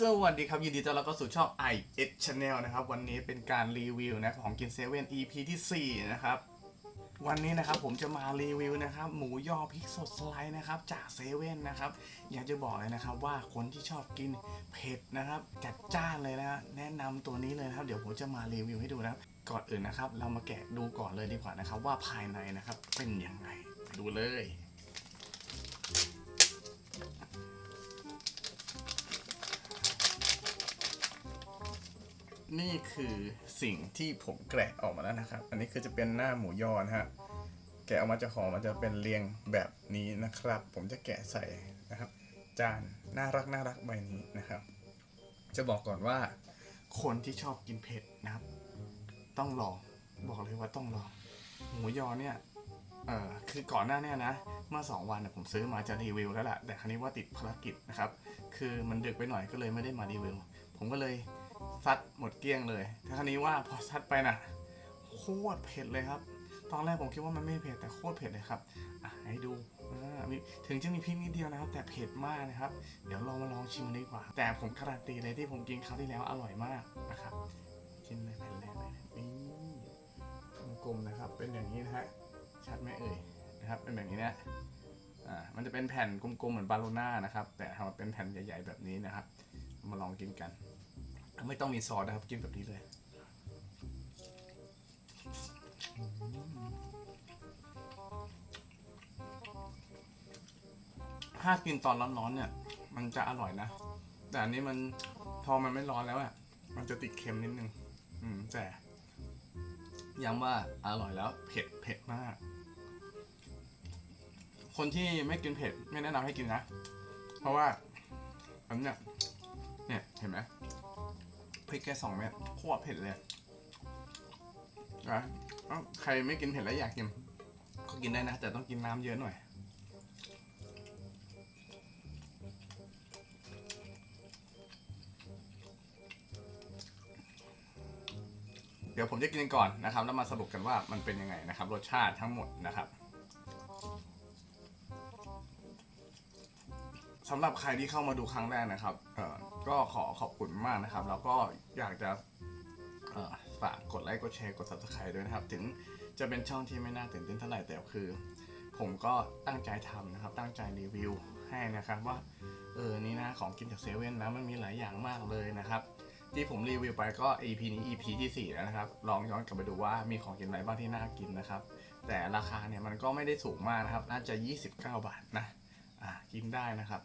สวัสดีครับ ยินดีต้อนรับเข้าสู่ช่อง i x Channel นะครับ วันนี้เป็นการรีวิวนะของกินเซเว่น EP ที่ 4 นะครับ วันนี้นะครับผมจะมารีวิวนะครับ หมูยอพริกสดสไลด์นะครับ จากเซเว่นนะครับ อยากจะบอกเลยนะครับว่าคนที่ชอบกินเผ็ดนะครับ จัดจ้านเลยนะแนะนำตัวนี้เลยนะครับ เดี๋ยวผมจะมารีวิวให้ดูนะครับ ก่อนอื่นนะครับ เรามาแกะดูก่อนเลยดีกว่านะครับ ว่าภายในนะครับเป็นยังไงดูเลย นี่คือสิ่งที่ผมแกะออกมาแล้วนะครับ อันนี้คือจะเป็นหน้าหมูยอนะฮะ แกะออกมาจากห่อมันจะเป็นเรียงแบบนี้นะครับ ผมจะแกะใส่นะครับ จานน่ารักน่ารักใบนี้นะครับ จะบอกก่อนว่า คนที่ชอบกินเผ็ดนะครับ ต้องลองบอกเลยว่าต้องลองหมูยอเนี่ยเอ่อคือก่อนหน้าเนี่ยนะ เมื่อ 2 วันนี่ยผมซื้อมาจะรีวิวแล้วแหละแต่ครั้นี้ว่าติดภารกิจนะครับ คือมันดึกไปหน่อยก็เลยไม่ได้มารีวิว ผมก็เลย ซัดหมดเกลี้ยงเลยแต่ครั้นี้ว่าพอซัดไปน่ะโคตรเผ็ดเลยครับ ตอนแรกผมคิดว่ามันไม่เผ็ดแต่โคตรเผ็ดเลยครับอะให้ดูถึงจะมีพริกนิดเดียวนะครับ แต่เผ็ดมากนะครับ เดี๋ยวลองมาลองชิมดีกว่า แต่ผมการันตีเลยที่ผมกินคราวที่แล้วอร่อยมากนะครับกินเลยแผ่นแรกเลยนะนี่กลมๆนะครับ เป็นอย่างนี้นะฮะชัดไหมเอ่ยนะครับ เป็นแบบนี้นะอ่ามันจะเป็นแผ่นกลมๆเหมือนบาโลน่านะครับ แต่ทำมาเป็นแผ่นใหญ่ ๆ แบบนี้นะครับ มาลองกินกัน ไม่ต้องมีซอสนะครับกินแบบนี้เลยถ้ากินตอนร้อนๆเนี่ย มันจะอร่อยนะ แต่อันนี้มันพอมันไม่ร้อนแล้วอะมันจะติดเค็มนิดนึง อืม แต่ย้ำว่าอร่อยแล้ว เผ็ดเผ็ดมาก คนที่ไม่กินเผ็ดไม่แนะนำให้กินนะ เพราะว่าอันเนี้ยเนี่ยเห็นไหม พริกแค่สองเม็ดโคตรเผ็ดเลยนะใครไม่กินเผ็ดแล้วอยากกินก็กินได้นะ แต่ต้องกินน้ำเยอะหน่อยเดี๋ยวผมจะกินก่อนนะครับแล้วมาสรุปกันว่ามันเป็นยังไงนะครับ รสชาติทั้งหมดนะครับสำหรับใครที่เข้ามาดูครั้งแรกนะครับ ก็ขอขอบคุณมากนะครับ แล้วก็อยากจะฝากกดไลค์กดแชร์กด subscribe ด้วยนะครับ ถึงจะเป็นช่องที่ไม่น่าตื่นเต้นเท่าไหร่แต่คือ ผมก็ตั้งใจทำนะครับ ตั้งใจรีวิวให้นะครับว่าเออนี่นะของกินจากเซเว่นนะมันมีหลายอย่างมากเลยนะครับ ที่ผมรีวิวไปก็ EP นี้ EP ที่4แล้วนะครับ ลองย้อนกลับไปดูว่ามีของกินอะไรบ้างที่น่ากินนะครับ แต่ราคาเนี่ยมันก็ไม่ได้สูงมากนะครับ น่าจะ 29 บาทนะอ่ากินได้นะครับ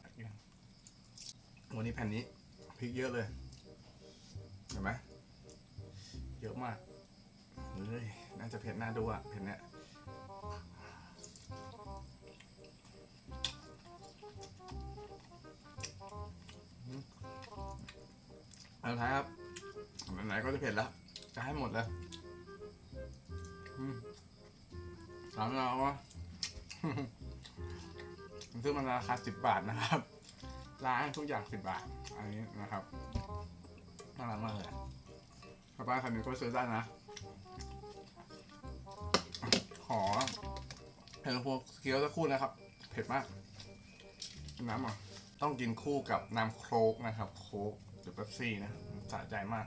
วันนี้แผ่นนี้ พริกเยอะเลย เห็นไหมเยอะมากเฮ้ยน่าจะเผ็ดน่าดูอะเผ็ดเนี่ยเอาละครับไหนๆก็จะเผ็ดแล้ว จะให้หมดเลยสามเราวะซื้อมันราคาสิบบาทนะครับ ร้านทุกอย่างสิบบาท อันนี้นะครับน่ารักมากเลยป้าป้าคันนี้ก็ซื้อได้นะ ขอเห็นพวกเคี้ยวสักคู่นะครับ เผ็ดมาก น้ำอะต้องกินคู่กับน้ำโคกนะครับ โคกหรือเป๊ปซี่นะสะใจมาก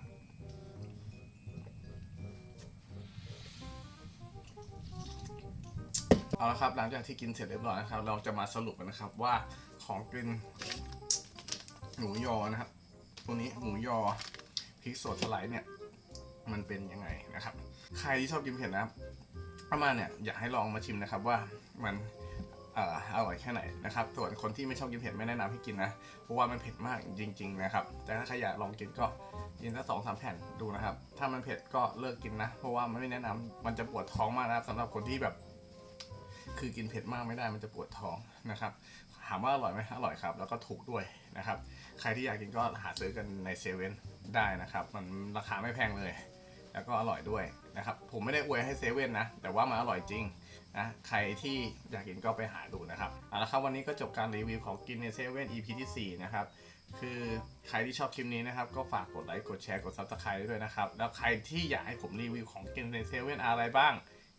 เอาละครับหลังจากที่กินเสร็จเรียบร้อยนะครับ เราจะมาสรุปกันนะครับว่าของกิน หมูยอนะครับพวนี้หมูยอพริกสดสไลด์เนี่ย มันเป็นยังไงนะครับ ใครที่ชอบกินเผ็ดนะครับประมาณเนี่ยอยากให้ลองมาชิมนะครับว่ามันอร่อยแค่ไหนนะครับ ส่วนคนที่ไม่ชอบกินเผ็ดไม่แนะนำให้กินนะ เพราะว่ามันเผ็ดมากจริง ๆ นะครับ แต่ถ้าใครอยากลองกินก็กินสักสองสามแผ่นดูนะครับ ถ้ามันเผ็ดก็เลิกกินนะ เพราะว่ามันไม่แนะนำมันจะปวดท้องมากนะครับสำหรับคนที่แบบ คือกินเผ็ดมากไม่ได้มันจะปวดท้องนะครับ ถามว่าอร่อยไหมอร่อยครับ แล้วก็ถูกด้วยนะครับ ใครที่อยากกินก็หาซื้อกันในเซเว่นได้นะครับ มันราคาไม่แพงเลย แล้วก็อร่อยด้วยนะครับ ผมไม่ได้อวยให้เซเว่นนะ แต่ว่ามันอร่อยจริงนะ ใครที่อยากกินก็ไปหาดูนะครับเอาละครับวันนี้ก็จบการรีวิวของกินในเซเว่น EP ที่ 4 นะครับ คือใครที่ชอบคลิปนี้นะครับ ก็ฝากกดไลค์ กดแชร์ กด subscribe ด้วยนะครับ แล้วใครที่อยากให้ผมรีวิวของกินในเซเว่นอะไรบ้าง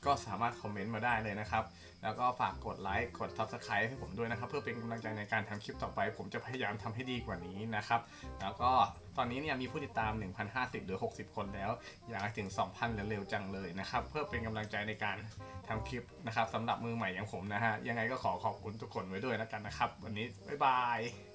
ก็สามารถคอมเมนต์มาได้เลยนะครับ แล้วก็ฝากกดไลค์กด Subscribe ให้ผมด้วยนะครับ เพื่อเป็นกำลังใจในการทำคลิปต่อไป ผมจะพยายามทำให้ดีกว่านี้นะครับ แล้วก็ตอนนี้เนี่ยมีผู้ติดตาม 1,050 หรือ 60 คนแล้ว อยากถึง 2,000 เร็วๆจังเลยนะครับ เพื่อเป็นกำลังใจในการทำคลิปนะครับสำหรับมือใหม่อย่างผมนะฮะยังไงก็ขอขอบคุณทุกคนไว้ด้วยแล้วกันนะครับ วันนี้บ๊ายบาย